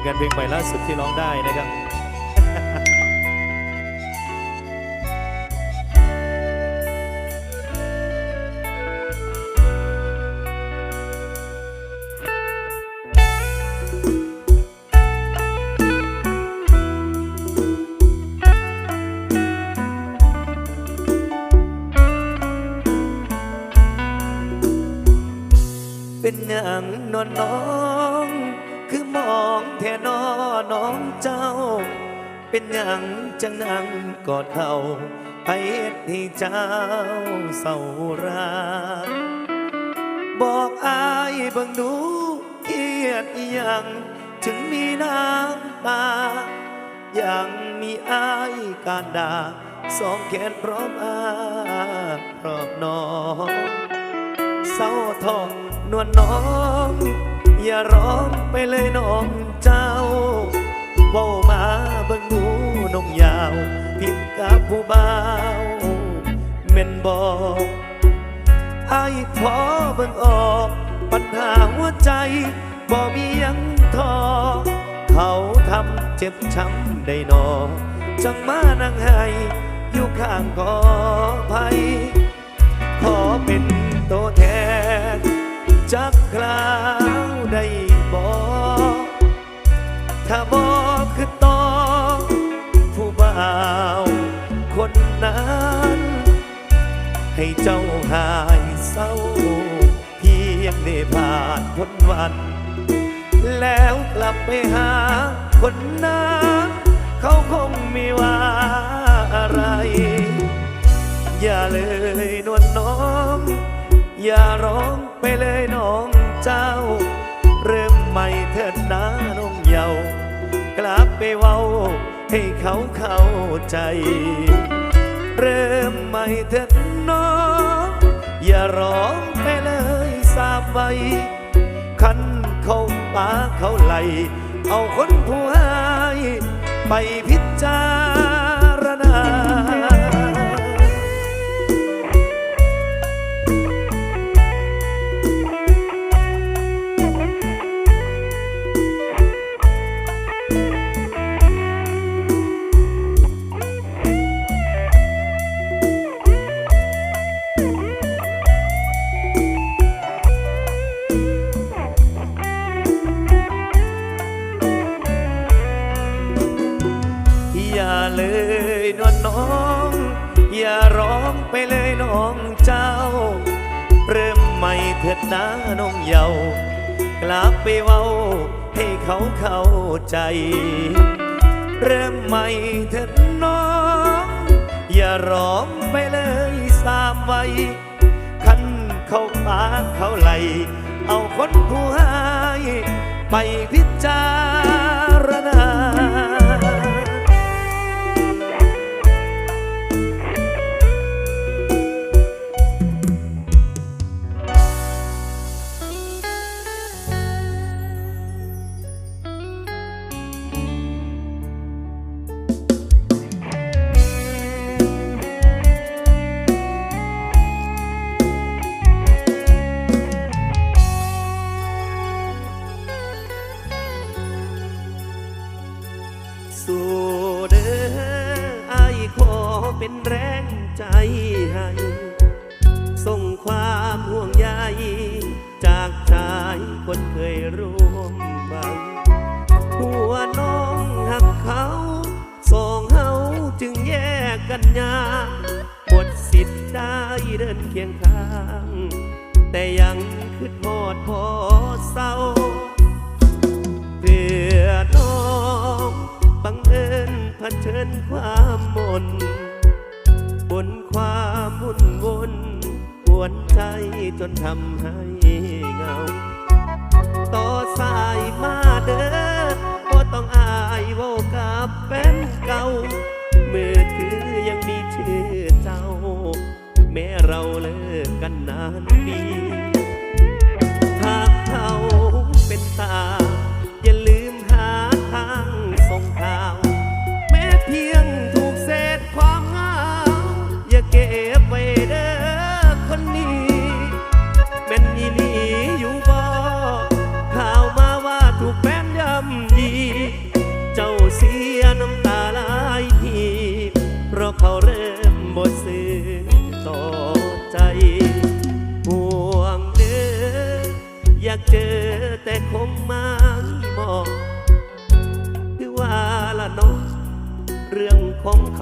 ผลงานเพลงใหม่ล่าสุดที่ร้องได้นะครับ จังนั่งกอดเขาไปเฮ็ดให้เจ้าเศร้าราบอกอายเบิ่งดูเครียดอหยังถึงมีน้ำตายังมีอายการด่าสองแขนพร้อมอาพร้อมนอนเศร้าทองนวลน้อง อย่าร้องไปเลยน้องเจ้าเว้ามา ยาว ผิดกับผู้บ่าวเม่นบอกไอ้พอเบิ่งออก ปัญหาหัวใจบ่มียังทอ เขาทำเจ็บช้ำได้นอ จังมานั่งให้อยู่ข้างกอภัย ขอเป็นตัวแทนจักคราวได้บอกถ้าบอก นั้น ให้เจ้าหายเศร้า เพียงได้ผ่านพ้นวัน แล้วกลับไปหาคนนั้นเขาคงไม่ว่าอะไร อย่าเลยนวลน้อง อย่าร้องไปเลยน้องเจ้า เริ่มใหม่เถิดนะน้องเยาว์กลับไปเว้าให้เขาเข้าใจ เริ่มใหม่เถิดน้องอย่าร้องไปเลยสาบไว้คันเขาปาเขาไหล เอาคนผู้ให้ไปพิจารณา ใหม่เถิดนะน้องเยาว์กลับไปเว้าให้เขาเข้าใจ เริ่มใหม่เถิดน้อง อย่าร้องไปเลยสามไว้คันเขาปาเขาไหล เอาคนผู้ให้ไปพิจารณา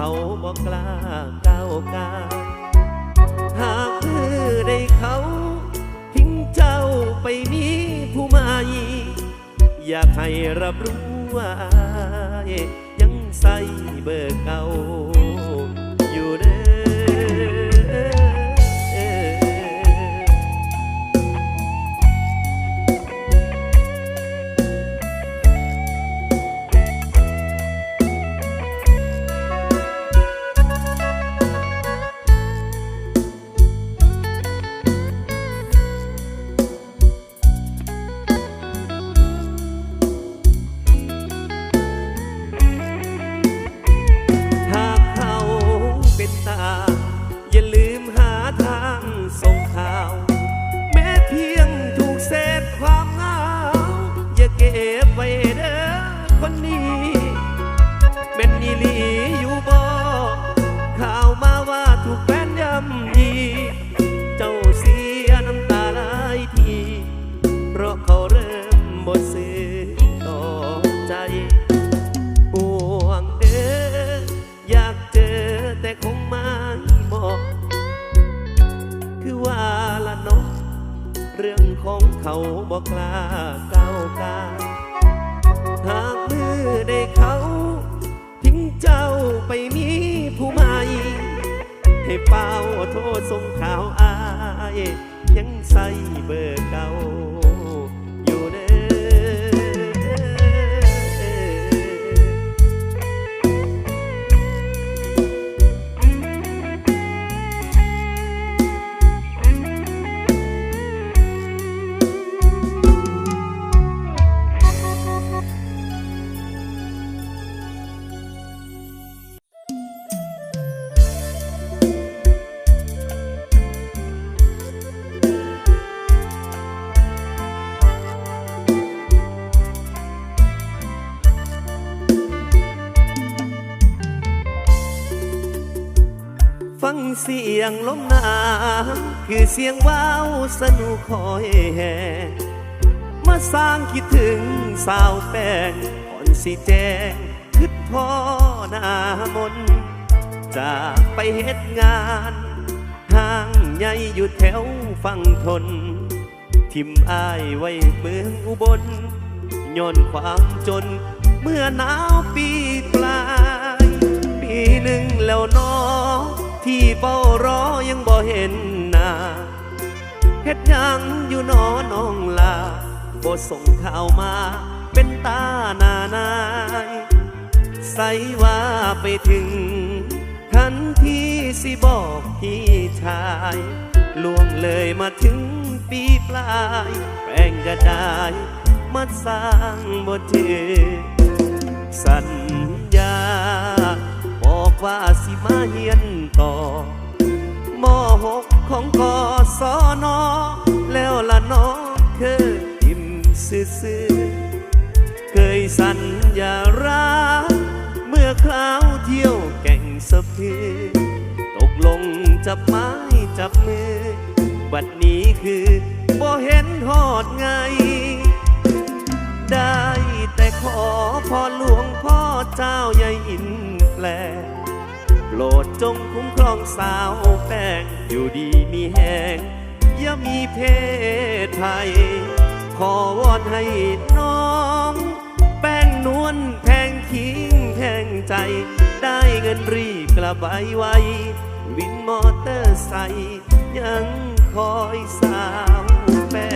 เขาบอกกล้าก้าวกาหากเพื่อได้เขาทิ้งเจ้าไปมีผู้ใหม่อยากให้รับรู้ว่ายังใส่เบอร์เก่า เสียงลมหนาวคือเสียงว้าวสนุกคอยแห่มาสร้างคิดถึงสาวแป้งอ่อนสิแจงคิดพ่อหน้ามนจากไปเฮ็ดงานห้างใหญ่อยู่แถวฝั่งทน ทิมอายไว้เมืองอุบลย้อนความจนเมื่อหนาวปีปลาย ปีหนึ่งแล้วเนอง ที่เฝ้ารอยังบ่เห็นหน้าเฮ็ดยังอยู่นอน้องลาบ่ส่งข่าวมาเป็นตาหน้านายใส่ว่าไปถึง ทันทีสิบอกพี่ชายล่วงเลยมาถึงปีปลายแป้งก็ได้มาสร้างบทเทสัญญาบอก ว่าสิมาเฮียนต่อมหกของกศนแล้วละน้องเคยทิมซื่อเคยสัญญารักเมื่อคราวเที่ยวแก่งสะพือตกลงจับไม้จับมือ บัดนี้คือบ่เห็นหอดไง ได้แต่ขอพ่อหลวงพ่อเจ้าใหญ่อินแปล โปรดจงคุ้มครองสาวแป้งอยู่ดีมีแหงอย่ามีเพศภัย ขอวอนให้น้อง แป้งนวลแพงคิงแพงใจ ได้เงินรีบกลับไปไววินมอเตอร์ไซค์ยังคอยสาวแป้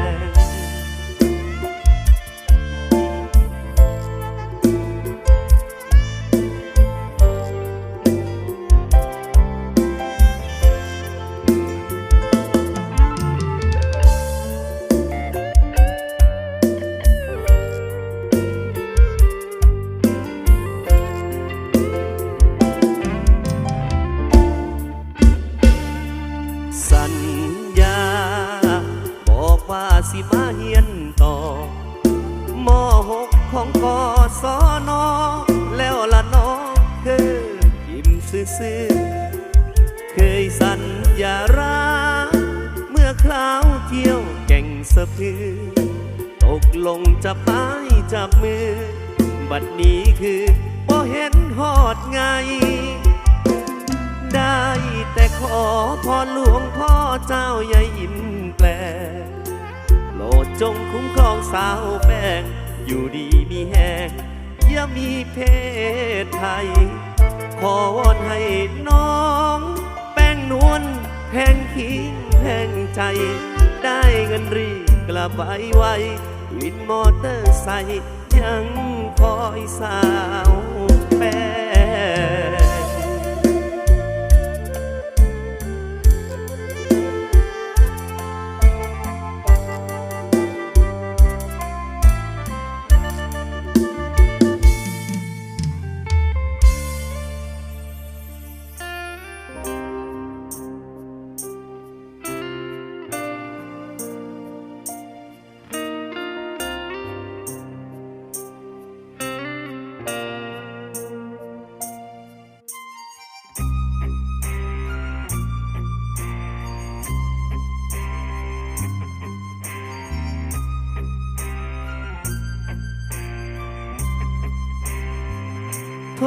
ง เฮียนต่อมหกของกศนแล้วละน้องเคยยิ้มซื่อเคยสัญญารักเมื่อคราวเที่ยวแก่งสะพือ ตกลงจะไปจับมือ บัดนี้คือบ่เห็นหอดไง ได้แต่ขอพรหลวงพ่อเจ้าใหญ่อินแปล รดจงคุ้มครองสาวแป้ง อยู่ดีมีแหงอย่ามีเพศไทย ขอวอนให้น้อง แป้งนวลแพงคิงแพงใจ ได้เงินรีกลับไปไววินมอเตอร์ไซค์ยังคอยสาว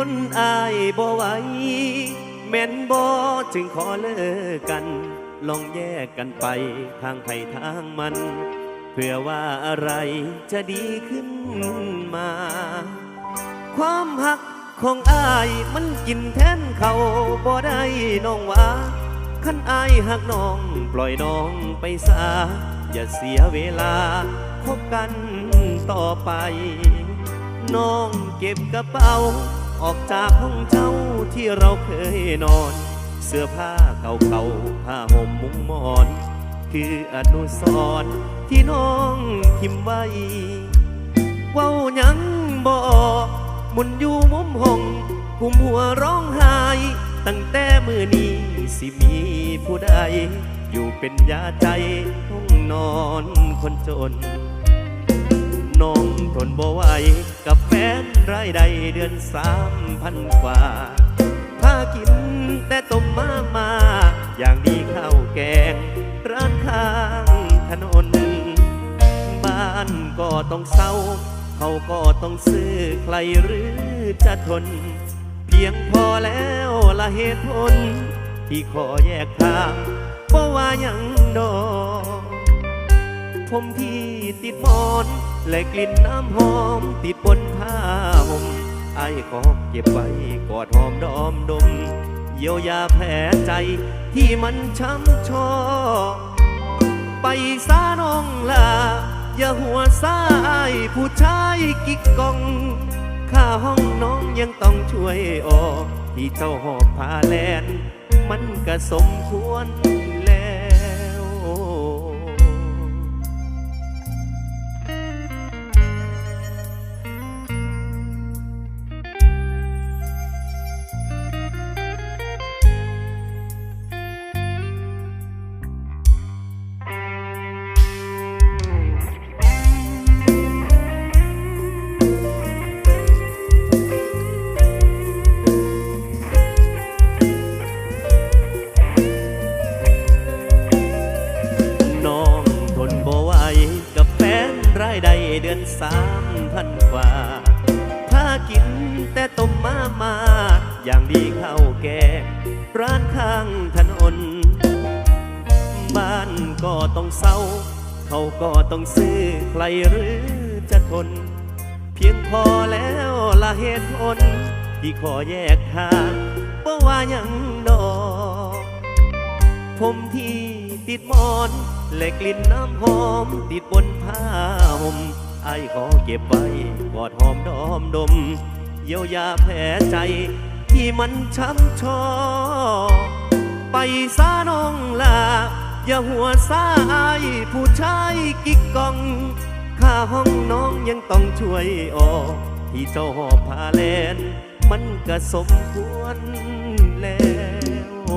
นอายบ่ไหวแม่นบ่จึงขอเลิกกัน ลองแยกกันไปทางไผทางมัน เพื่อว่าอะไรจะดีขึ้นมา ความหักของอายมันกินแทนเขาบ่ได้น้องว่าคันอายหักน้องปล่อยน้องไปซาอย่าเสียเวลาคบกันต่อไป น้องเก็บกระเป๋า ออกจากห้องเช่าที่เราเคยนอน เสื้อผ้าเก่าๆผ้าห่มมุ้งมอน คืออนุสรณ์ที่น้องทิมไว้เว้ายังบอกมุนอยู่มุมห้องกุมหัวร้องไห้ตั้งแต่มือนี้สิมีผู้ใดอยู่เป็นยาใจห้องนอนคนจน น้องทนบ่ไหว กับแฟนรายได้เดือนสามพันกว่าถ้ากินแต่ต้มมามาอย่างดีข้าวแกง ร้านข้างถนน บ้านก็ต้องเศร้า เขาก็ต้องซื้อใครหรือจะทน เพียงพอแล้วละเหตุผล ที่ขอแยกทางเพราะว่ายังดอผมที่ติดมอน และกลิ่นน้ำหอมติดบนผ้าห่มไอ้ขอเก็บไว้กอดหอมดอมดม เยียวยาแผลใจที่มันช้ำชอ ไปซาน้องลา อย่าหัวซาอายผู้ชายกิกกองค่าห้องน้องยังต้องช่วยออกที่เจ้าหอบพาแลน มันก็สมควร ที่ขอแยกทางเพราะว่ายังดอกผมที่ติดมอนและกลิ่นน้ำหอม ติดบนผ้าห่มไอ้ขอเก็บไว้กอดหอมดอมดม เยียวยาแผลใจที่มันช้ำชอ ไปซาน้องลาอย่าหัวซาไอผู้ชายกิกกองค่าห้องน้องยังต้องช่วยออก ที่เจ้าหอบพาแลน มันก็สมควรแล้ว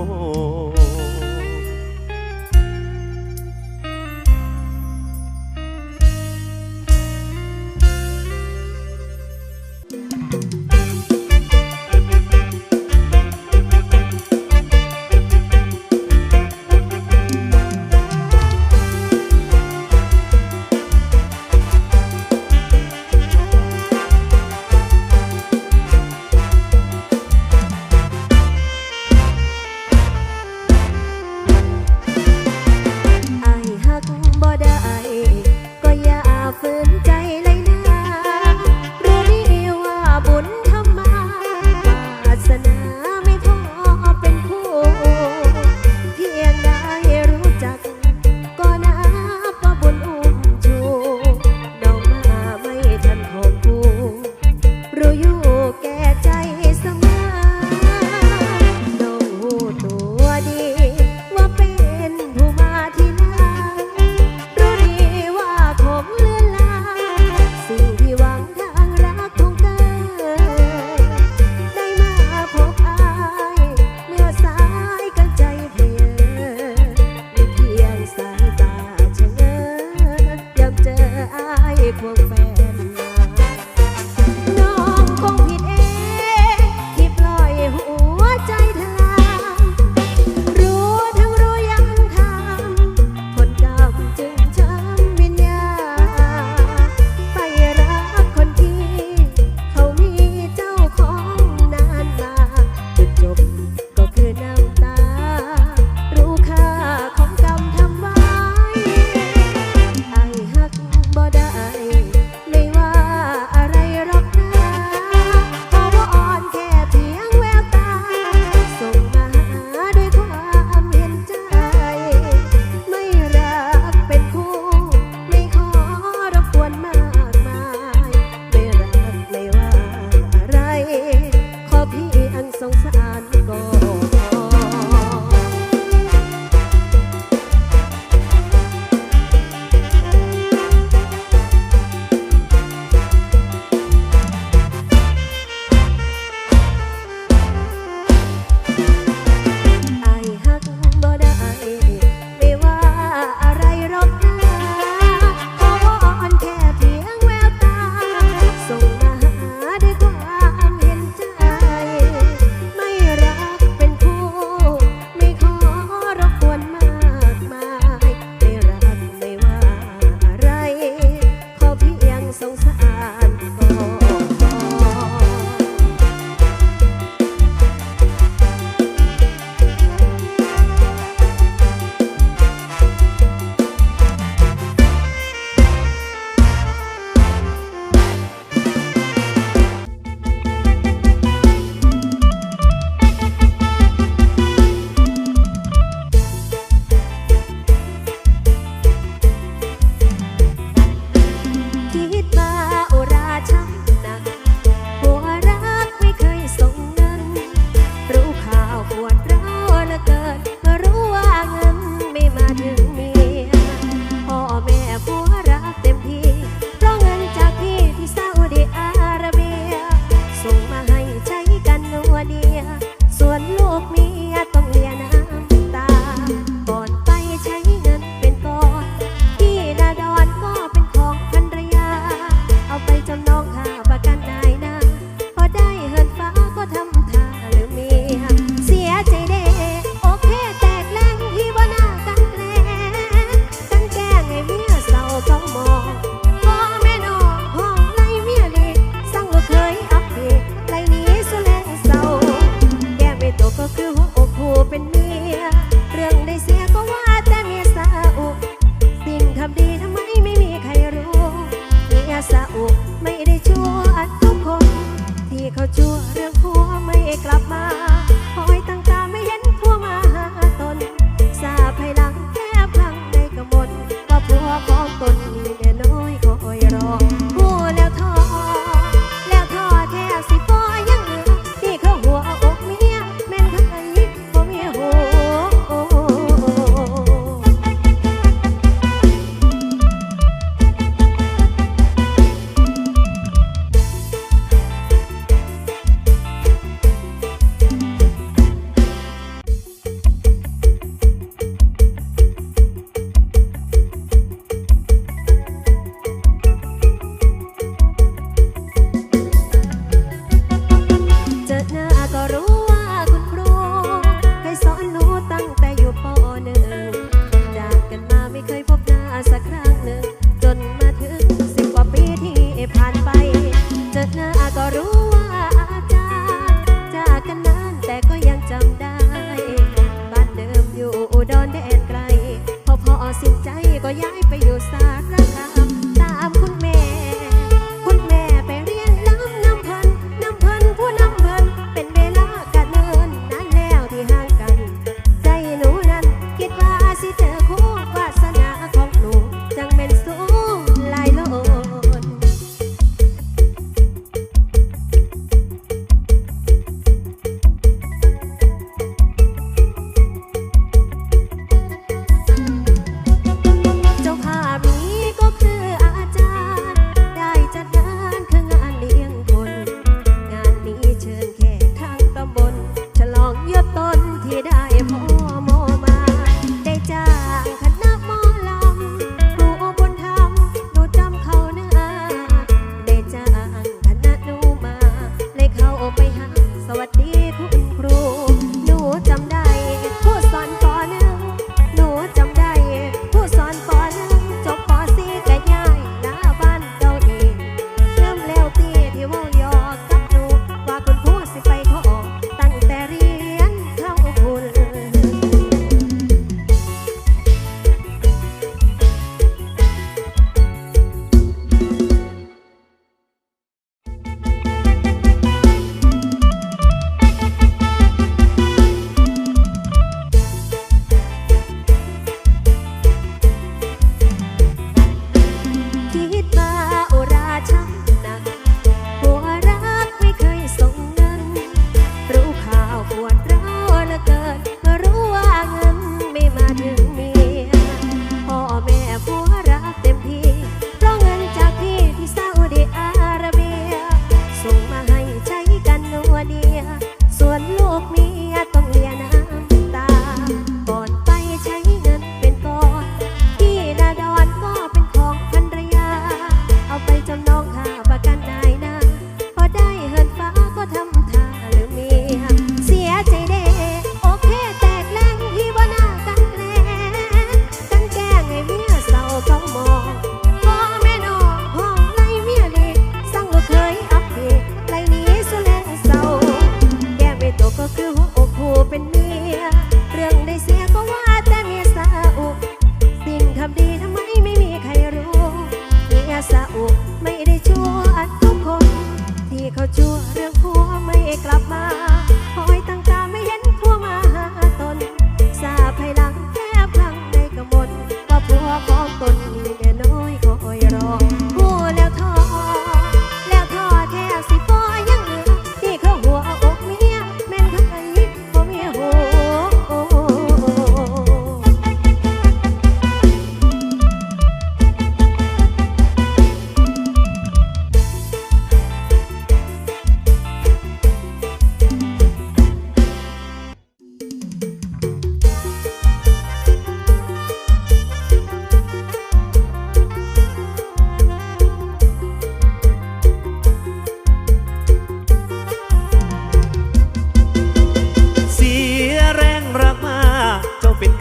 เป็นเนื้อ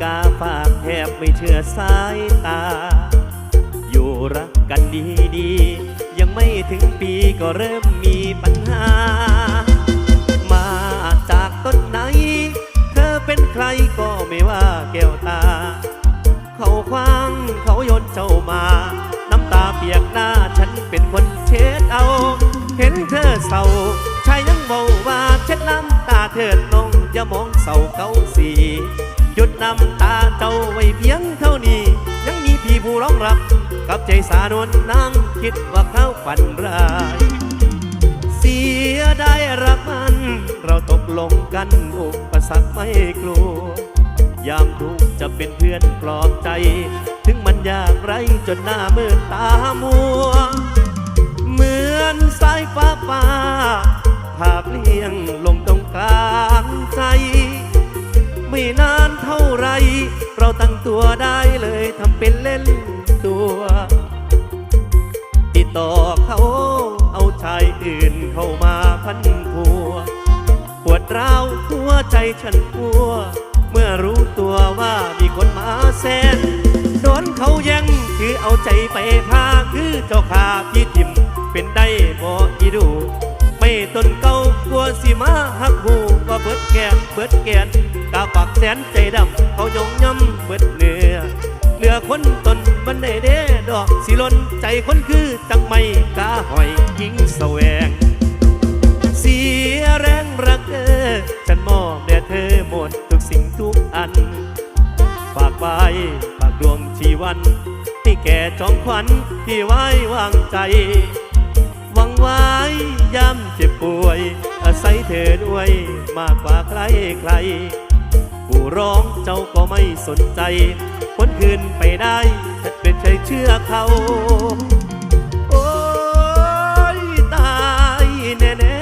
กาฝากแทบไม่เชื่อสายตา อยู่รักกันดีๆยังไม่ถึงปีก็เริ่มมีปัญหา มาจากต้นไหน เธอเป็นใครก็ไม่ว่าแก้วตา เขาคว้างเขายนเจ้ามา น้ำตาเปียกหน้าฉันเป็นคนเช็ดเอา เห็นเธอเศร้าชายยังเมาว่าเช็ดน้ำตาเถิดน้องอย่ามองเศร้าเกาสี น้ำตาเจ้าไว้เพียงเท่านี้ ยังมีพี่ผู้ร้องรับ กับใจสานวนนั่งคิดว่าเขาฝันร้ายเสียได้รักมัน เราตกลงกันอุปสรรคไม่กลัวยามทุกจะเป็นเพื่อนปลอบใจ ถึงมันยากไรจนหน้ามืดตามัว เหมือนสายฟ้าฟ้าภาพเลี้ยงลงตรงกลางใจ ไม่นานเท่าไร เราตั้งตัวได้เลยทำเป็นเล่นตัวติดต่อเขาเอาชายอื่นเข้ามาพันผัวปวดร้าวหัวใจฉันกลัว เมื่อรู้ตัวว่ามีคนมาแซนโดนเขาแย่งคือเอาใจไปพาคือเจ้าขาพี่ทิมเป็นได้บ่อีดูไม่ต้นเก่ากลัวสิมาหักหูว่าเบิดแกนเบิดแกน กาปากแสนใจดำเขายงย่ำเบิดเนื้อเหลือคนตนบันไดเด้ดอกสิลนใจคนคือจังไม่กาหอยยิงแสวง เสียแรงรักเธอฉันมอบแด่เธอหมดทุกสิ่งทุกอัน ฝากไว้ฝากดวงชีวันที่แก่จองขวัญที่ไว้วางใจวังไว้ย้ำเจ็บป่วย อาศัยเธอด้วยมากกว่าใครใคร ร้องเจ้าก็ไม่สนใจคนคืนไปได้ถ้าเป็นใจเชื่อเขาโอ้ยตายแน่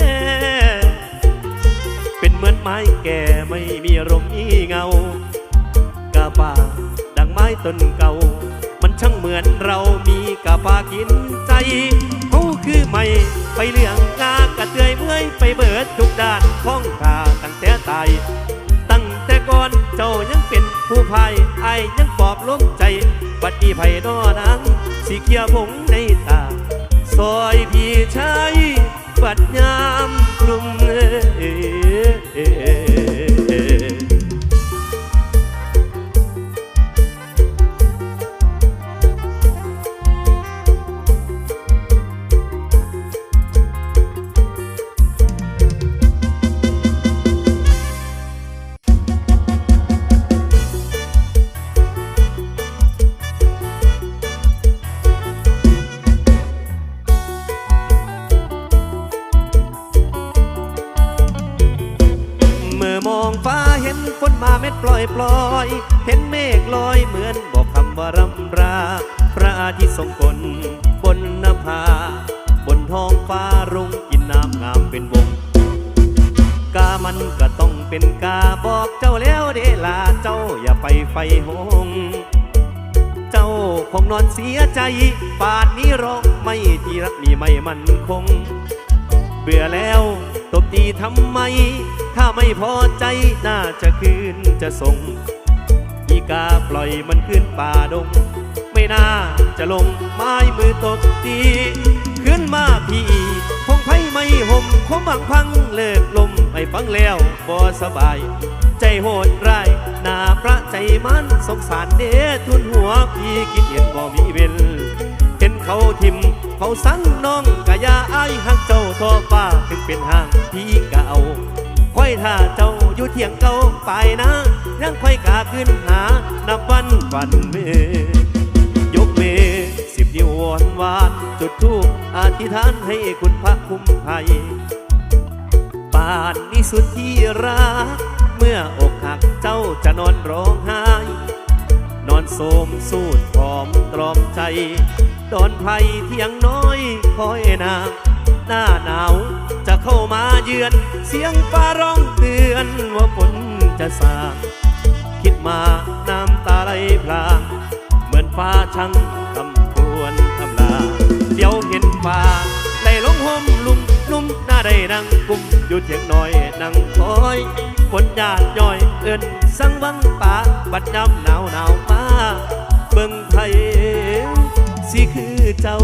ๆเป็นเหมือนไม้แก่ไม่มีลมมีเงากาป่าดังไม้ต้นเก่า มันช่างเหมือนเรามีกาป่ากินใจเขาคือไม่ไปเรื่องงากระเตยเมื่อยไปเบิดทุกด้านของขาตั้งแต่ตายตั้งแต่ ก่อนเจ้ายังเป็นผู้พายไอยังปลอบล้มใจ บัดนี้ไผ่นอนังสีเขียวผงในตาซอยพี่ชายบัดยาม เจ้าคงนอนเสียใจป่านนี้ร้องไม่ที่รักมีไม่มันคง เบื่อแล้วตบตีทำไม ถ้าไม่พอใจน่าจะคืนจะส่งอีกาปล่อยมันขึ้นป่าดง ไม่น่าจะลงไม้มือตบตีขึ้นมาพี่คงไพ่ไม่ห่มคงบังพังเลิกลมไม่ฟังแล้วบ่สบาย ใจโหดร้ายหน้าพระใจมันสงสารเด้ทุนหัวพี่คิดเห็นบ่มีเวลเห็นเขาทิมเขาสั่งน้องกะยาอายหักเจ้าทอฟ้าถึงเป็นห่างพี่เก่าค่อยถ้าเจ้าอยู่เที่ยงเก่าไปนะยังค่อยกาขึ้นหานับวันฝันเมยกเมสิบนิ้ววอนวานจุดทูปอธิษฐานให้คุณพระคุ้มภัยป่านนี้สุดที่รัก มื่ออกหักเจ้าจะนอนร้องไห้ นอนโสมสูดพร้อมตรอมใจ ดอนไผ่เที่ยงน้อยคอยนางหน้าหนาวจะเข้ามาเยือน เสียงฟ้าร้องเตือนว่าฝนจะสาคิดมาน้ำตาไหลพลางเหมือนฟ้าช่างทำควรทำลาเดี๋ยวเห็นฟ้าไหลลงห่มลุมนุ่มหน้าได้นั่งกุมอยู่เถียงน้อยนั่งคอย คนญาติย่อยเอินสังวังป่าบัดยำหนาวหนาวมาเบิ่งไทยสิคือเจ้า